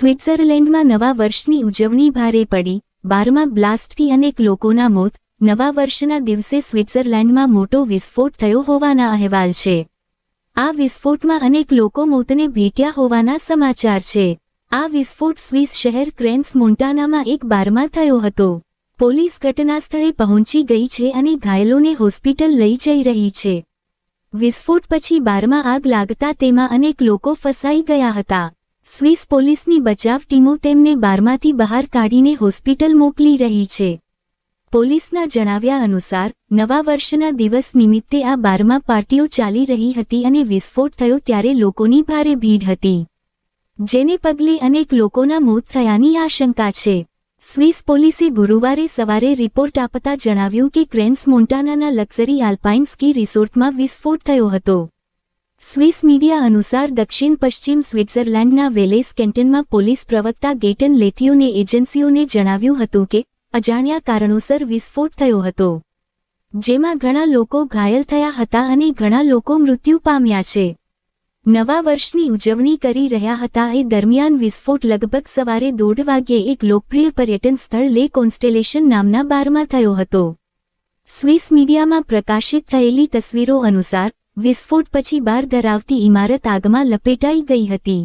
સ્વિટ્ઝરલેન્ડમાં નવા વર્ષની ઉજવણી ભારે પડી. બારમાં બ્લાસ્ટથી અનેક લોકોના મોત. નવા વર્ષના દિવસે સ્વિટ્ઝરલેન્ડમાં મોટો વિસ્ફોટ થયો હોવાના અહેવાલ છે. આ વિસ્ફોટમાં અનેક લોકો મોતને ભેટ્યા હોવાના સમાચાર છે. આ વિસ્ફોટ સ્વિસ શહેર ક્રેન્સ મોન્ટાનામાં એક બારમાં થયો હતો. પોલીસ ઘટનાસ્થળે પહોંચી ગઈ છે અને ઘાયલોને હોસ્પિટલ લઈ જઈ રહી છે. વિસ્ફોટ પછી બારમાં આગ લાગતા તેમાં અનેક લોકો ફસાઈ ગયા હતા. સ્વિસ પોલીસની બચાવ ટીમો તેમને બારમાંથી બહાર કાઢીને હોસ્પિટલ મોકલી રહી છે. પોલીસના જણાવ્યા અનુસાર, નવા વર્ષના દિવસ નિમિત્તે આ બારમાં પાર્ટીઓ ચાલી રહી હતી અને વિસ્ફોટ થયો ત્યારે લોકોની ભારે ભીડ હતી. જેને પગલે અનેક લોકોના મોત થયાની આશંકા છે. સ્વિસ પોલીસે ગુરુવારે સવારે રિપોર્ટ આપતા જણાવ્યું કે ક્રેન્સ મોન્ટાનાના લક્ઝરી આલ્પાઇન સ્કી રિસોર્ટમાં વિસ્ફોટ થયો હતો. સ્વિસ મીડિયા અનુસાર દક્ષિણ પશ્ચિમ સ્વિટ્ઝરલેન્ડના વેલેસ કેન્ટનમાં પોલીસ પ્રવક્તા ગેટન લેથિયોને એજન્સીઓને જણાવ્યું હતું કે, અજાણ્યા કારણોસર વિસ્ફોટ થયો હતો. જેમાં ઘણા લોકો ઘાયલ થયા હતા અને ઘણા લોકો મૃત્યુ પામ્યા છે. નવા વર્ષની ઉજવણી કરી રહ્યા હતા એ દરમિયાન વિસ્ફોટ લગભગ સવારે દોઢ વાગ્યે એક લોકપ્રિય પર્યટન સ્થળ લે કોન્સ્ટેલેશન નામના બારમાં થયો હતો. સ્વિસ મીડિયામાં પ્રકાશિત થયેલી તસવીરો અનુસાર વિસ્ફોટ પછી બાર ધરાવતી ઇમારત આગમાં લપેટાઈ ગઈ હતી.